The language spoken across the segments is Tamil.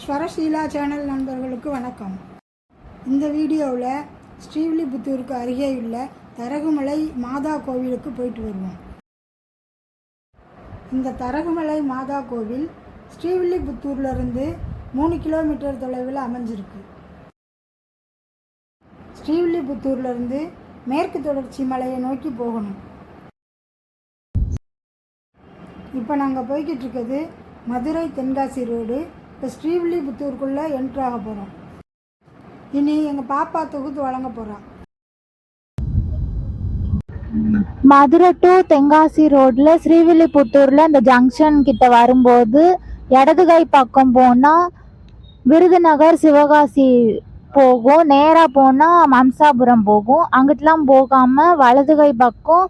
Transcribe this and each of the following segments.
ஸ்வரஷீலா சேனல் நண்பர்களுக்கு வணக்கம். இந்த வீடியோவில் ஸ்ரீவில்லிபுத்தூருக்கு அருகேயுள்ள தரகுமலை மாதா கோவிலுக்கு போயிட்டு வருவோம். இந்த தரகுமலை மாதா கோவில் ஸ்ரீவில்லிபுத்தூர்லேருந்து மூணு கிலோமீட்டர் தொலைவில் அமைஞ்சிருக்கு. ஸ்ரீவில்லிபுத்தூர்லேருந்து மேற்கு தொடர்ச்சி மலையை நோக்கி போகணும். இப்போ நாங்கள் போய்கிட்டு இருக்கிறது மதுரை தென்காசி ரோடு. இப்போ ஸ்ரீவில்லிபுத்தூருக்குள்ளே என்ட்ரு ஆக போகிறோம் இனி எங்கள் பாப்பா தொகுத்து வழங்க போகிறான் மதுரை டு தென்காசி ரோட்ல ஸ்ரீவில்லிபுத்தூர்ல இந்த ஜங்ஷன் கிட்ட வரும்போது இடது கை பக்கம் போனா விருதுநகர் சிவகாசி போகும். நேரா போனா மம்சாபுரம் போகும். அங்கிட்டலாம் போகாம வலது கை பக்கம்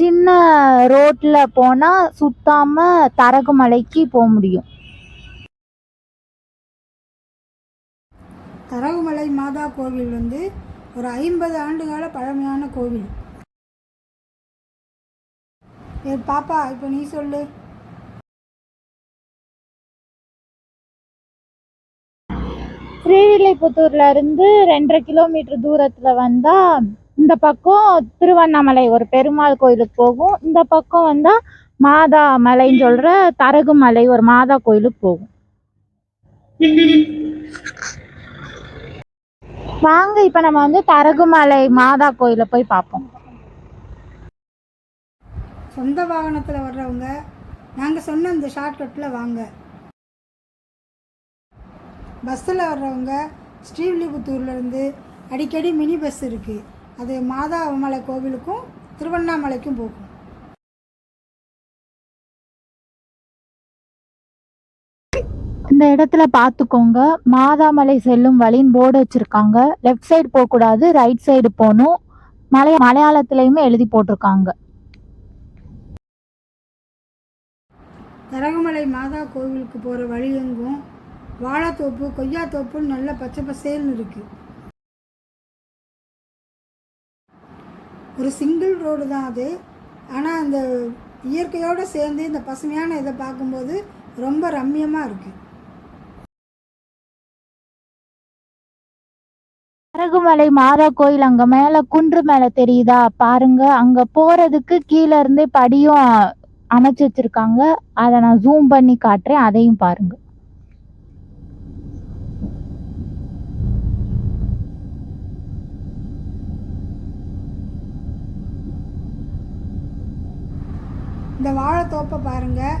சின்ன ரோட்ல போனா சுத்தாம தரகுமலைக்கு போக முடியும். தரகுமலை மாதா கோவில் வந்து ஒரு ஐம்பது ஆண்டுகால பழமையான கோவில். ஏ பாப்பா இப்போ நீ சொல்லு. ஸ்ரீவில்லிபுத்தூர்ல இருந்து ரெண்டரை கிலோமீட்டர் தூரத்துல வந்தா இந்த பக்கம் திருவண்ணாமலை ஒரு பெருமாள் கோயிலுக்கு போகும். இந்த பக்கம் வந்தா மாதா மலைன்னு சொல்ற தரகுமலை ஒரு மாதா கோயிலுக்கு போகும். வாங்க இப்ப நம்ம வந்து தரகுமலை மாதா கோயில போய் பார்ப்போம் சொந்த வாகனத்தில் வர்றவங்க நாங்கள் சொன்ன இந்த ஷார்ட்கட்டில் வாங்க. பஸ்ஸில் வர்றவங்க ஸ்ரீவில்லிபுத்தூர்லேருந்து அடிக்கடி மினி பஸ் இருக்குது அது மாதாமலை கோவிலுக்கும் திருவண்ணாமலைக்கும் போகும். இந்த இடத்துல பார்த்துக்கோங்க மாதாமலை செல்லும் வழின்னு போர்டு வச்சிருக்காங்க. லெஃப்ட் சைடு போகக்கூடாது ரைட் சைடு போகணும். மலைய மலையாளத்துலேயுமே எழுதி போட்டிருக்காங்க. தரகுமலை மாதா கோவிலுக்கு போகிற வழி எங்கும்? வாழைத்தோப்பு கொய்யாத்தோப்புன்னு நல்ல பச்சை பசேல்னு இருக்குது ஒரு சிங்கிள் ரோடு தான் அது. ஆனால் அந்த இயற்கையோடு சேர்ந்து இந்த பசுமையான இதை பார்க்கும்போது ரொம்ப ரம்மியமாக இருக்குது அரகுமலை மாதா கோயில் அங்க மேல குன்று மேல தெரியுதா? பாருங்க. அங்க போறதுக்கு கீழே இருந்தே படியும் அமைச்சு வச்சிருக்காங்க. அதை நான் ஜூம் பண்ணி காட்டுறேன். அதையும் பாருங்க. இந்த வாழைத்தோப்பை பாருங்கள்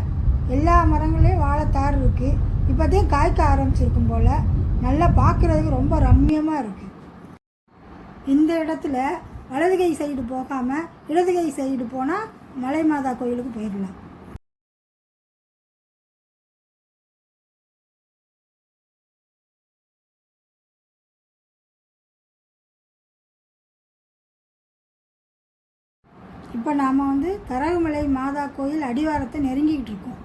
எல்லா மரங்களையும் வாழைத்தார் இருக்குது இப்போதையும் காய்க்க ஆரம்பிச்சிருக்கும் போல். நல்லா பார்க்குறதுக்கு ரொம்ப ரம்மியமாக இருக்குது இந்த இடத்துல வலது கை சைடு போகாமல் இடது கை சைடு போனால் மலை மாதா கோயிலுக்கு போயிடலாம். இப்போ நாம் வந்து கரகுமலை மாதா கோயில் அடிவாரத்தை நெருங்கிக்கிட்டு இருக்கோம்.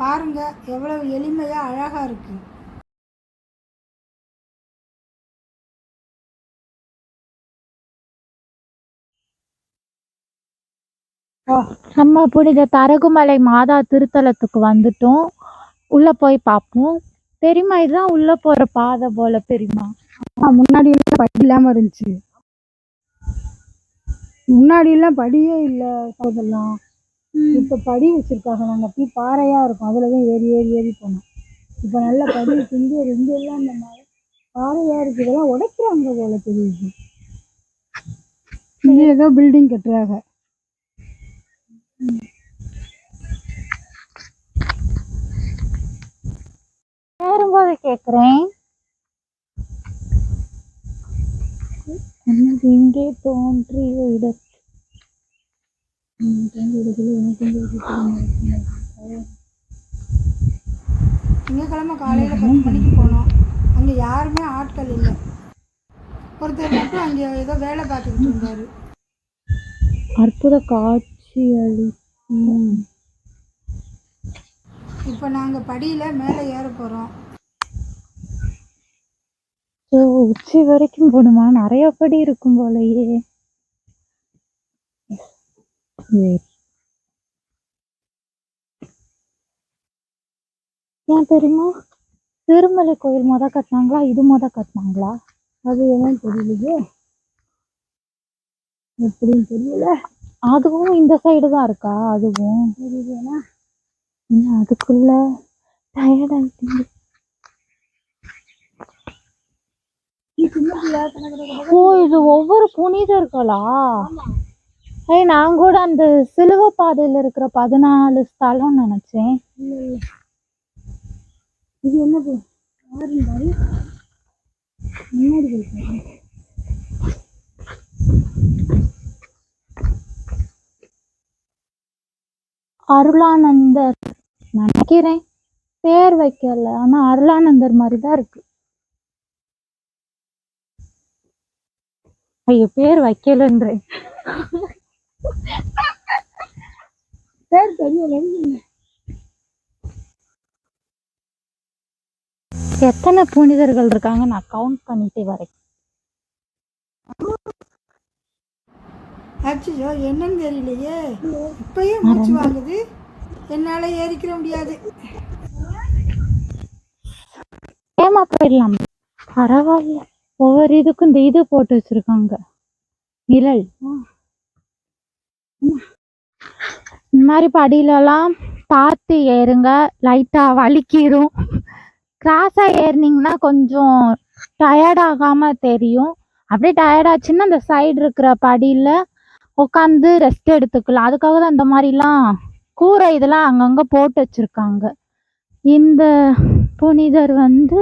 பாருங்க எவ்வளவு எளிமையாக அழகாக இருக்குது நம்ம புனித தரகுமலை மாதா திருத்தலத்துக்கு வந்துட்டோம். உள்ள போய் பார்ப்போம் பெரியமா இதுதான் உள்ள போற பாதை போல பெரியமா முன்னாடி எல்லாம் படி இல்லாமல் இருந்துச்சு. முன்னாடி எல்லாம் படியே இல்லை போதெல்லாம் இப்போ படி வச்சிருக்காங்க. நாங்கள் அப்படியே பாறையாக இருக்கும். அதில் தான் ஏறி ஏறி ஏறி போனோம். இப்போ நல்ல படி இங்கே ரெண்டு எல்லாம் இந்த மாதிரி பாறையாக இருக்குது இதெல்லாம் உடைக்கிறாங்க போல தெரியுது. இங்கே ஏதோ பில்டிங் கட்டுறாங்க. ஏறும்போது கேக்குறேன். இங்கே தோன்றிய இடத்தில் திங்கக்கிழமை காலையில் பத்து மணிக்கு போனோம். அங்கே யாருமே ஆட்கள் இல்லை. ஒருத்தர் மட்டும் அங்கே ஏதோ வேலை பார்த்துக்கிட்டு இருந்தார். அற்புத அளி இப்போ நாங்கள் படியில் மேலே ஏற போகிறோம் ஓ உச்சி வரைக்கும் போகணுமா நிறைய படி இருக்கும் போலயே. ஏன் தெரியுமா? திருமலை கோயில் முத கட்டினாங்களா? இது முத கட்டினாங்களா? அது என்னன்னு தெரியலையே. எப்படின்னு தெரியல. அதுவும் இந்த சைடு தான் இருக்கா? அதுவும். அதுக்குள்ள? டயர்ட் ஓ இது ஒவ்வொரு புனிதர்களா ஏய் நான் கூட அந்த சிலுவை பாதையில இருக்கிற பதினாலு ஸ்தலம் நினைச்சேன். இது என்னது? முன்னாடி அருளானந்தர். நினைக்கிறேன். பேர் வைக்கல. ஆனா அருளானந்தர் மாதிரி தான் இருக்கு. ஐயோ பேர் வைக்கலன்றேன். பேர் எத்தனை புனிதர்கள் இருக்காங்க? நான் கவுண்ட் பண்ணிட்டே வரேன். அச்சோ என்னன்னு தெரியலையே. இப்பயும் மூச்சு வாங்குது. என்னால ஏறிக்கிற முடியாது. ஏமா போயிடலாம்? பரவாயில்ல. ஒவ்வொரு இதுக்கும் இந்த இது போட்டு வச்சிருக்காங்க. நிழல். இந்த மாதிரி படியிலலாம் பார்த்து ஏறுங்க. லைட்டா வலிக்கிரும். கிராஸா ஏறினீங்கன்னா கொஞ்சம் டயர்ட் ஆகாம தெரியும். அப்படியே டயர்ட் ஆச்சுன்னா அந்த சைடு இருக்கிற படியில உட்காந்து ரெஸ்ட் எடுத்துக்கலாம். அதுக்காக தான் இந்த மாதிரிலாம் கூரை இதெல்லாம் அங்கங்க போட்டு வச்சிருக்காங்க. இந்த புனிதர் வந்து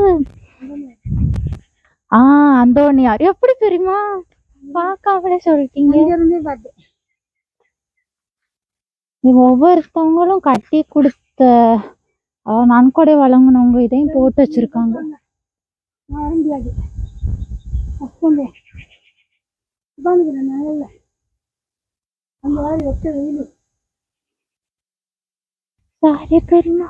ஆ அந்தோனியார். எப்படி தெரியுமா? பார்க்காமலே சொல்லிட்டீங்க. ஒவ்வொருத்தவங்களும் கட்டி கொடுத்த நன்கொடை வழங்கினவங்க இதையும் போட்டு வச்சிருக்காங்க. முடியாது அந்த மாதிரி வெட்ட வெயில். சரி பெரியம்மா.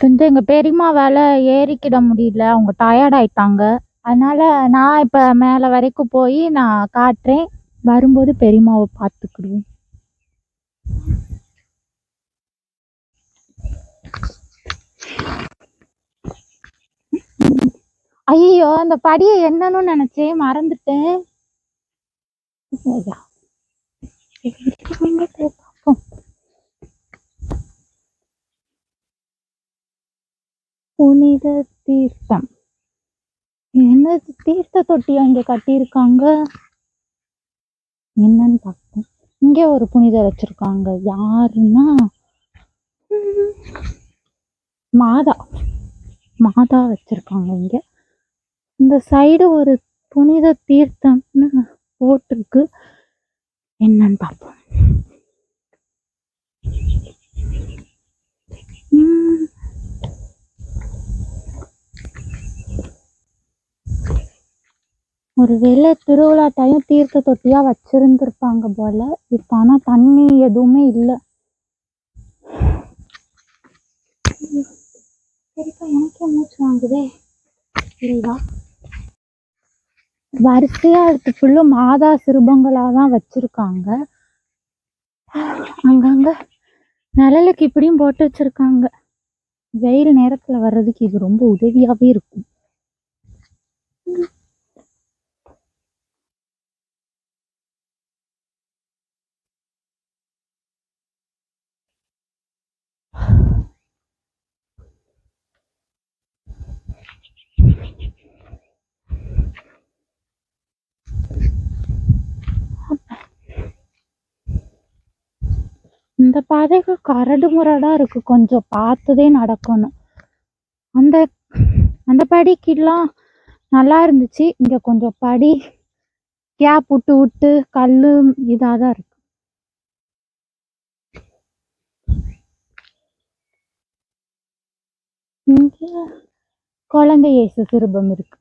கொஞ்சம் எங்க பெரியம்மா வேலை ஏறிக்கிட முடியல. அவங்க டயர்ட் ஆயிட்டாங்க. அதனால நான் இப்ப மேல வரைக்கும் போய் நான் காட்டுறேன். வரும்போது பெரியம்மாவை பார்த்துக்கிடுவோம். ஐயோ அந்த படியை என்னன்னு நினைச்சேன். மறந்துட்டேன். போய் பார்ப்போம். புனித தீர்த்தம். என்ன தீர்த்த தொட்டி அங்க கட்டியிருக்காங்க? என்னன்னு பார்ப்போம். இங்க ஒரு புனிதர் வச்சிருக்காங்க. யாருன்னா? உம், மாதா. மாதா வச்சிருக்காங்க இங்க. இந்த சைடு ஒரு புனித தீர்த்தம்னு போட்டிருக்கு. என்னன்னு பார்ப்போம். உம் ஒருவேளை திருவிழா டைம் தீர்த்த தொட்டியா வச்சிருந்திருப்பாங்க போல. இப்ப ஆனா தண்ணி எதுவுமே இல்ல. சரிப்பா எனக்கே மூச்சு வாங்குதே. சரிவா வரிசையா அடுத்து ஃபுல்லும் மாதா சிறுபங்களா தான் வச்சிருக்காங்க. அங்கங்க நிழலுக்கு இப்படியும் போட்டு வச்சிருக்காங்க. வெயில் நேரத்துல வர்றதுக்கு இது ரொம்ப உதவியாவே இருக்கும். இந்த பாதைகள் கரடு முரடா இருக்கு. கொஞ்சம் பார்த்துதே நடக்கணும். அந்த அந்த படிக்கெல்லாம் நல்லா இருந்துச்சு. இங்க கொஞ்சம் படி கேப் விட்டு விட்டு கல்லு இதாதான் இருக்கு. இங்க குழந்தை இயேசு சிறுபம் இருக்கு.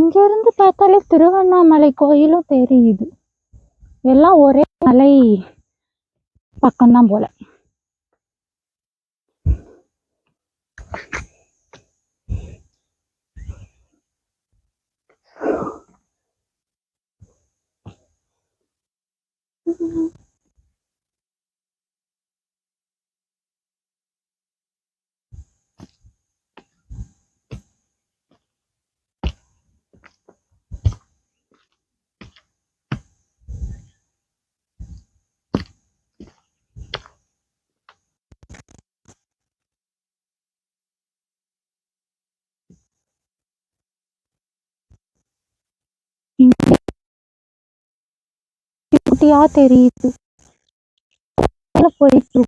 இங்க இருந்து பார்த்தாலே திருவண்ணாமலை கோயிலும் தெரியுது. எல்லாம் ஒரே மலை பக்கம்தான் போல. குட்டியா தெரியுது. உள்ள போயிட்டு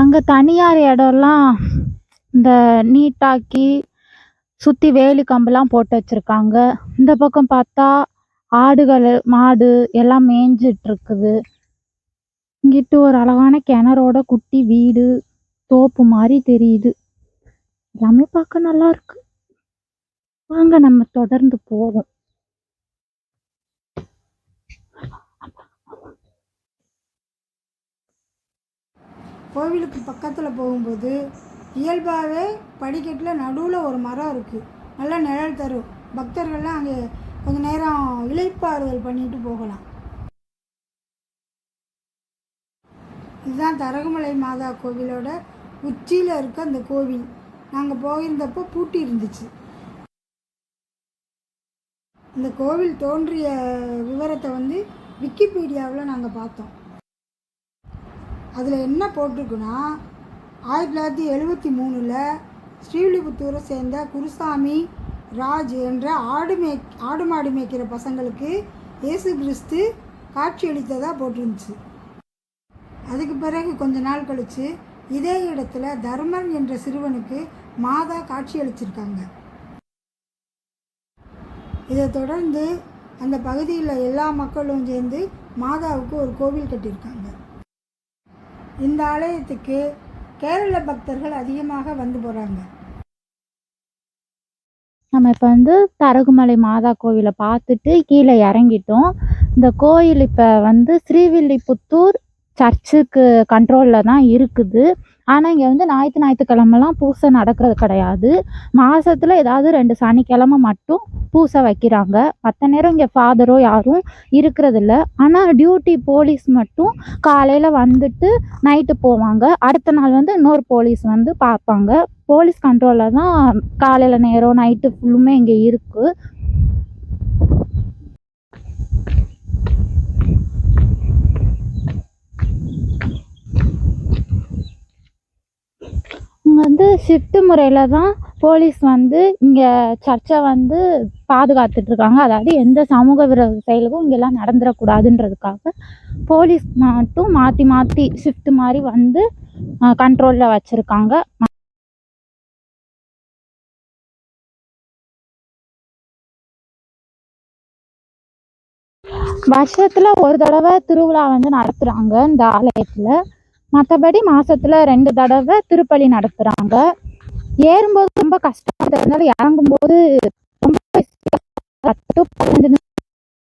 அங்க தனியார் இடம்லாம் இந்த நீட்டாக்கி சுத்தி வேலி கம்பெல்லாம் போட்டு வச்சிருக்காங்க. இந்த பக்கம் பார்த்தா ஆடுகள் மாடு எல்லாம் மேய்ஞ்சிட்டு இருக்குது இங்கிட்டு ஒரு அழகான கிணறோட குட்டி வீடு தோப்பு மாதிரி தெரியுது. எல்லாமே பார்க்க நல்லா இருக்கு. வாங்க நம்ம தொடர்ந்து போவோம். கோவிலுக்கு பக்கத்தில் போகும்போது இயல்பாகவே படிக்கட்டில் நடுவில் ஒரு மரம் இருக்குது நல்லா நிழல் தரும். பக்தர்கள்லாம் அங்கே கொஞ்சம் நேரம் இளைப்பாறுதல் பண்ணிட்டு போகலாம். இதுதான் தரகுமலை மாதா கோவிலோட உச்சியில் இருக்க அந்த கோவில். நாங்கள் போயிருந்தப்போ பூட்டி இருந்துச்சு. இந்த கோவில் தோன்றிய விவரத்தை வந்து விக்கிபீடியாவில் நாங்கள் பார்த்தோம். அதில் என்ன போட்டிருக்குன்னா ஆயிரத்தி தொள்ளாயிரத்தி எழுபத்தி மூணில் ஸ்ரீவில்லிபுத்தூரை சேர்ந்த குருசாமி ராஜ் என்ற ஆடு மே ஆடு மாடு மேய்க்கிற பசங்களுக்கு இயேசு கிறிஸ்து காட்சியளித்ததாக போட்டிருந்துச்சு. அதுக்கு பிறகு கொஞ்ச நாள் கழித்து இதே இடத்துல தர்மன் என்ற சிறுவனுக்கு மாதா காட்சியளிச்சிருக்காங்க. இதை தொடர்ந்து அந்த பகுதியில் எல்லா மக்களும் சேர்ந்து மாதாவுக்கு ஒரு கோவில் கட்டியிருக்காங்க. இந்த ஆலயத்துக்கு கேரள பக்தர்கள் அதிகமாக வந்து போகிறாங்க நம்ம இப்போ வந்து தரகுமலை மாதா கோவிலை பார்த்துட்டு கீழே இறங்கிட்டோம். இந்த கோயில் இப்போ வந்து ஸ்ரீவில்லிபுத்தூர் சர்ச்சுக்கு கண்ட்ரோலில் தான் இருக்குது. ஆனால் இங்கே வந்து ஞாயிற்று ஞாயிற்றுக்கிழமெல்லாம் பூசை நடக்கிறது கிடையாது. மாதத்தில் ஏதாவது ரெண்டு சனிக்கிழமை மட்டும் பூசை வைக்கிறாங்க. மற்ற நேரம் இங்கே ஃபாதரோ யாரும் இருக்கிறதில்ல. ஆனால் டியூட்டி போலீஸ் மட்டும் காலையில் வந்துட்டு நைட்டு போவாங்க. அடுத்த நாள் வந்து இன்னொரு போலீஸ் வந்து பார்ப்பாங்க. போலீஸ் கண்ட்ரோலில் தான் காலையில் நேரம் நைட்டு ஃபுல்லுமே இங்கே இருக்குது அவங்க வந்து ஷிஃப்ட் முறையில் தான் போலீஸ் வந்து இங்கே சர்ச்சை வந்து பாதுகாத்துட்டு இருக்காங்க. அதாவது எந்த சமூக விரோத செயலுக்கும் இங்கெல்லாம் நடந்துடக்கூடாதுன்றதுக்காக போலீஸ் மட்டும் மாற்றி மாற்றி ஷிஃப்ட் மாதிரி வந்து கண்ட்ரோலில் வச்சுருக்காங்க. வருஷத்துல ஒரு தடவை திருவிழா வந்து நடத்துறாங்க இந்த ஆலயத்துல. மற்றபடி மாசத்துல ரெண்டு தடவை திருப்பலி நடத்துறாங்க. ஏறும்போது ரொம்ப கஷ்டமா இருந்தாலும் இறங்கும்போது ரொம்ப பத்து பதினஞ்சு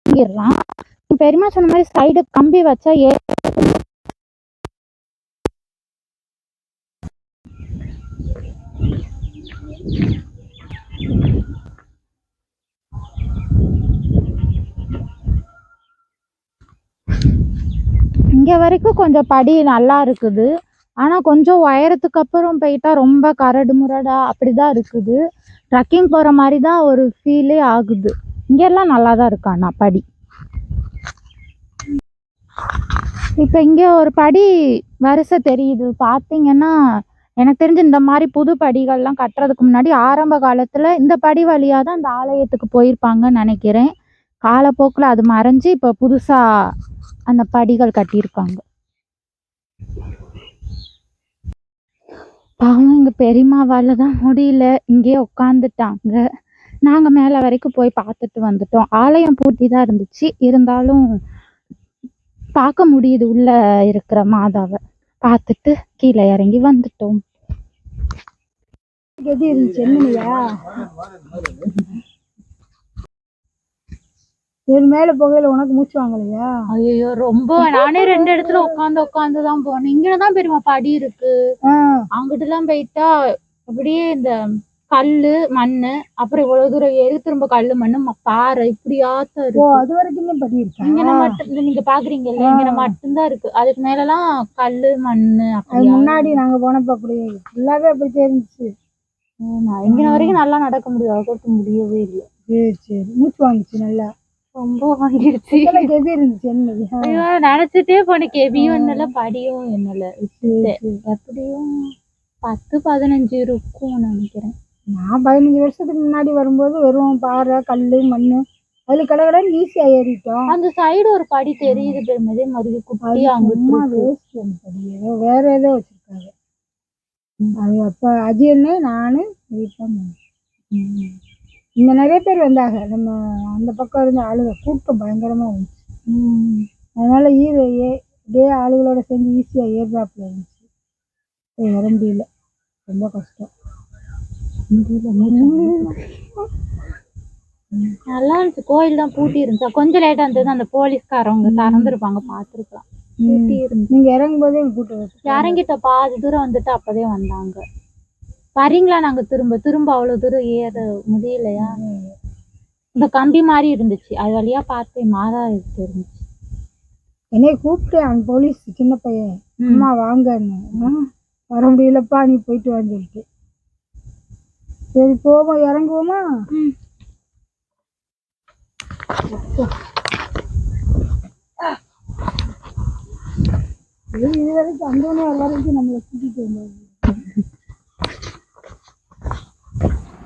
நிமிஷம் சொன்ன மாதிரி சைடு கம்பி வச்சா ஏ இங்கே வரைக்கும் கொஞ்சம் படி நல்லா இருக்குது. ஆனா கொஞ்சம் உயரத்துக்கு அப்புறம் போயிட்டா ரொம்ப கரடு முரடா அப்படிதான் இருக்குது. ட்ரக்கிங் போற மாதிரி தான் ஒரு ஃபீலே ஆகுது. இங்கெல்லாம் நல்லா தான் இருக்கு படி. இப்போ இங்கே ஒரு படி வரிசை தெரியுது. பார்த்தீங்கன்னா எனக்கு தெரிஞ்சு இந்த மாதிரி புது படிகள்லாம் கட்டுறதுக்கு முன்னாடி ஆரம்ப காலத்தில் இந்த படி வழியாக தான் இந்த ஆலயத்துக்கு போயிருப்பாங்கன்னு நினைக்கிறேன். காலப்போக்கில் அது மறைஞ்சு இப்போ புதுசாக அந்த படிகள் கட்டியிருப்பாங்க. பாவம் எங்கள் பெரியம்மாவால் தான் முடியல. இங்கேயே உட்காந்துட்டாங்க நாங்கள் மேலே வரைக்கும் போய் பார்த்துட்டு வந்துட்டோம். ஆலயம் பூட்டி தான் இருந்துச்சு. இருந்தாலும் பார்க்க முடியுது. உள்ள இருக்கிற மாதாவை பார்த்துட்டு கீழே இறங்கி வந்துட்டோம். எது இருந்துச்சு? என்னையா இது மேலே போகையில் உனக்கு மூச்சு வாங்கலையா? ஐயோ ரொம்ப. நானே ரெண்டு இடத்துல உட்காந்து உட்காந்து தான் போனேன். இங்கே தான் பெரியமா படி இருக்கு. ஆ. அங்கிட்டுலாம் போயிட்டா அப்படியே இந்த கல்லு மண்ணு அப்புறம் இவ்வளவு தூரம் ஏறி திரும்ப கல்லு மண்ணு பாறை இப்படியாத்தான் இருக்கு. அது வரைக்குமே படி இருக்கா இங்கன மட்டும் நீங்க பாக்குறீங்கல்ல இங்கன மட்டும்தான் இருக்கு. அதுக்கு மேலலாம் கல்லு மண்ணு முன்னாடி நாங்க போனப்ப அப்படி ஃபுல்லாவே அப்படி தெரிஞ்சுச்சு. இங்க வரைக்கும் நல்லா நடக்க முடியும். அதுக்கு முடியவே இல்லை. சரி சரி. மூச்சு வாங்கிச்சு நல்லா. ரொம்ப வாங்கிடுச்சு கெதி இருந்துச்சு? என்ன ஐயோ, நினைச்சிட்டே போனேன் கெவியும் என்னல படியும் என்னல. எப்படியும் பத்து பதினஞ்சு இருக்கும் நினைக்கிறேன். நான் பதினஞ்சு வருஷத்துக்கு முன்னாடி வரும்போது வெறும் பாறை கல் மண் அதுல கடகடன்னு ஈஸியா ஏறிட்டோம். அந்த சைடு ஒரு படி தெரியுது பெருமதே மருவி குட்டி ஏதோ வேற ஏதோ வச்சிருக்காங்க. அது அப்ப அஜயன்னு நானு வீட்டா ம். இங்க நிறைய பேர் வந்தாங்க. நம்ம அந்த பக்கம் இருந்த ஆளுங்க கூட்டம் பயங்கரமா இருந்துச்சு. அதனால ஈர ஏ இதே ஆளுகளோட சேர்ந்து ஈஸியா ஏறாப்புல இருந்துச்சு. முடியல ரொம்ப கஷ்டம். நல்லா இருந்துச்சு. கோயில் தான் பூட்டி இருந்துச்சு. கொஞ்சம் லேட்டா இருந்தது. அந்த போலீஸ்காரவங்க திறந்துருப்பாங்க பாத்துருக்கலாம் பூட்டி இருந்துச்சு. நீங்க இறங்கும் போதே கூட்டம் இறங்கிட்ட பாதி தூரம் வந்துட்டு அப்பதே வந்தாங்க. வரீங்களா நாங்க திரும்ப? திரும்ப அவ்வளவு தூரம் ஏற முடியலையா? இந்த கம்பி மாதிரி இருந்துச்சு. அது வழியா பார்த்தேன். மாதா இருந்துச்சு. என்னைய கூப்பிட்டு அந்த போலீஸ் சின்ன பையன். அம்மா வாங்கன்னு. வர முடியலப்பா நீ போயிட்டு வான்னு சொல்லிட்டு. சரி போவோம். இறங்குவோமா. இது வரைக்கும் அந்தோனே வரைக்கும் நம்மளை கூட்டிட்டு வந்தாங்க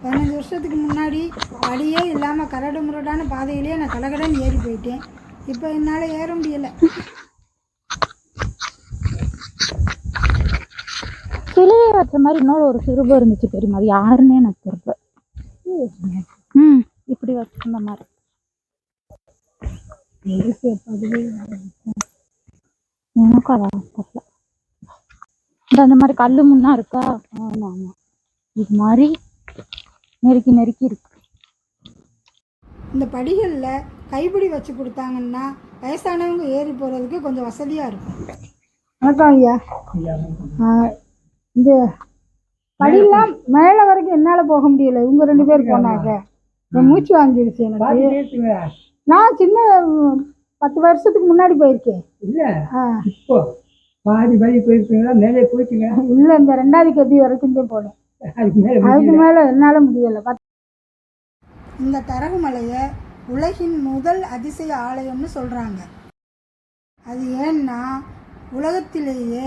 பதினஞ்சு வருஷத்துக்கு முன்னாடி வழியே இல்லாமல் கரடு முரடான பாதையிலேயே நான் கடகடன்னு ஏறி போயிட்டேன். இப்போ என்னால் ஏற முடியலை. சிலுவை வச்ச மாதிரி இன்னொரு ஒரு சிறுபம் இருந்துச்சு தெரியுமா? அது யாருன்னே எனக்கு தெரியல. ம் இப்படி வச்சிருந்த மாதிரி. எனக்கும் அதான் தெரியல. இந்த அந்த மாதிரி கல்லு முன்னா இருக்கா? ஆமா ஆமா. இது மாதிரி நெருக்கி நெருக்கி இருக்கு. இந்த படிகளில் கைப்பிடி வச்சு கொடுத்தாங்கன்னா வயசானவங்க ஏறி போகிறதுக்கு கொஞ்சம் வசதியாக இருக்கும். வணக்கம் ஐயா. இந்த படியெல்லாம் மேலே வரைக்கும் என்னால் போக முடியல. இவங்க ரெண்டு பேர் போனாங்க. மூச்சு வாங்கிடுச்சு எனக்கு. நான் சின்ன பத்து வருஷத்துக்கு முன்னாடி போயிருக்கேன். இல்ல. இப்போ பாதி வழி போயிருக்கீங்களா? மேலே போயிட்டீங்க இல்லை இந்த ரெண்டாவது கபி வரைக்கும் தான் போனேன். அதுக்கு மேலே என்னால் முடியலை. இந்த தரகுமலையை உலகின் முதல் அதிசய ஆலயம்னு சொல்கிறாங்க அது ஏன்னா உலகத்திலேயே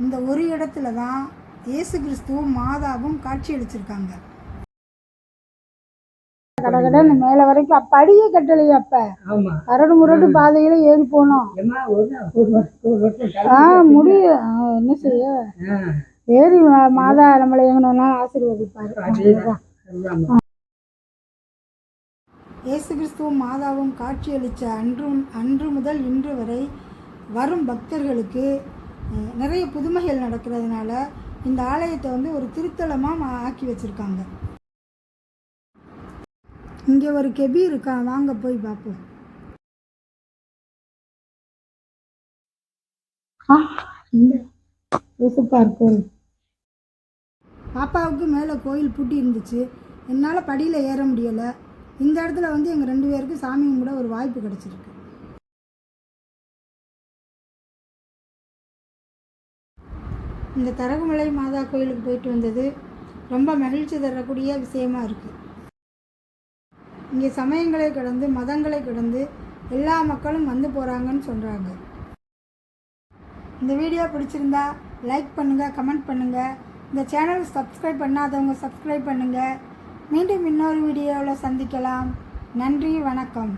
இந்த ஒரு இடத்துல தான் இயேசு கிறிஸ்துவும் மாதாவும் காட்சி அளிச்சிருக்காங்க கடகடன்னு மேலே வரைக்கும் அப்ப படியே கட்டலையே அப்ப. ஆமா. கரடு முரடு பாதையில ஏறி போனோம். ஏமா ஒரு நாள் ஒரு வருஷம் ஒரு வருஷம் ஆ கழிச்சு முடியும் என்ன செய்ய? மா- மாதா நம்மளை எங்கன்னா ஆசீர்வதிப்பாரு. இயேசு கிறிஸ்துவும் மாதாவும் காட்சியளித்த அன்று அன்று முதல் இன்று வரை வரும் பக்தர்களுக்கு நிறைய புதுமைகள் நடக்கிறதுனால இந்த ஆலயத்தை வந்து ஒரு திருத்தலமாக ஆக்கி வச்சுருக்காங்க. இங்கே ஒரு கெபி இருக்கான் வாங்க போய் பார்ப்போம் கோயில் பாப்பாவுக்கு மேலே கோயில் பூட்டி இருந்துச்சு. என்னால் படியில் ஏற முடியலை. இந்த இடத்துல வந்து எங்கள் ரெண்டு பேருக்கு சாமி கும்பிட ஒரு வாய்ப்பு கிடச்சிருக்கு. இந்த தரகுமலை மாதா கோயிலுக்கு போயிட்டு வந்தது ரொம்ப மகிழ்ச்சி தரக்கூடிய விஷயமா இருக்குது இங்கே சமயங்களை கடந்து மதங்களை கடந்து எல்லா மக்களும் வந்து போகிறாங்கன்னு சொல்கிறாங்க இந்த வீடியோ பிடிச்சிருந்தா லைக் பண்ணுங்கள் கமெண்ட் பண்ணுங்கள் இந்த சேனல் சப்ஸ்கிரைப் பண்ணாதவங்க சப்ஸ்கிரைப் பண்ணுங்கள் மீண்டும் இன்னொரு வீடியோவில் சந்திக்கலாம். நன்றி வணக்கம்.